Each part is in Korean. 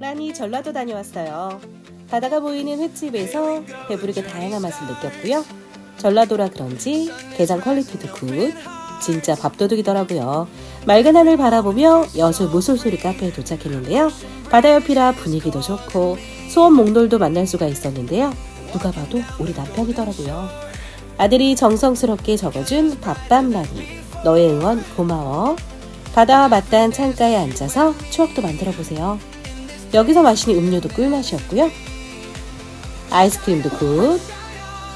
라니 전라도 다녀왔어요. 바다가 보이는 횟집에서 배부르게 다양한 맛을 느꼈고요. 전라도라 그런지 게장 퀄리티도 굿. 진짜 밥도둑이더라고요. 맑은 하늘 바라보며 여수 무솔소리 카페에 도착했는데요. 바다 옆이라 분위기도 좋고 소원 몽돌도 만날 수가 있었는데요. 누가 봐도 우리 남편이더라고요. 아들이 정성스럽게 적어준 밥밤 라니. 너의 응원 고마워. 바다와 맞닿은 창가에 앉아서 추억도 만들어 보세요. 여기서 마시는 음료도 꿀맛이었고요. 아이스크림도 굿.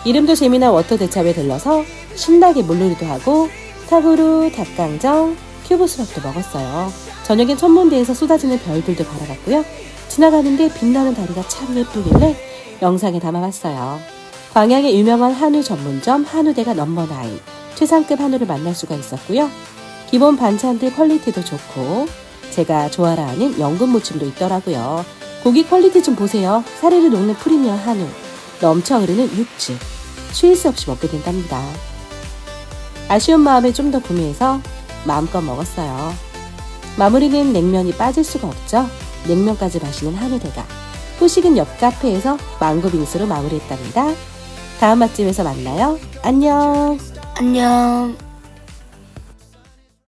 이름도 재미난 워터 대첩에 들러서 신나게 물놀이도 하고 탑으로 닭강정, 큐브 수박도 먹었어요. 저녁엔 천문대에서 쏟아지는 별들도 바라봤고요. 지나가는데 빛나는 다리가 참 예쁘길래 영상에 담아봤어요. 광양의 유명한 한우 전문점 한우대가 넘버 나인 최상급 한우를 만날 수가 있었고요. 기본 반찬들 퀄리티도 좋고 제가 좋아라 하는 연근 무침도 있더라고요. 고기 퀄리티 좀 보세요. 사리를 녹는 프리미엄 한우, 넘쳐 흐르는 육즙, 쉴 수 없이 먹게 된답니다. 아쉬운 마음에 좀 더 구매해서 마음껏 먹었어요. 마무리는 냉면이 빠질 수가 없죠. 냉면까지 마시는 한우 대가. 후식은 옆 카페에서 망고 빙수로 마무리했답니다. 다음 맛집에서 만나요. 안녕. 안녕.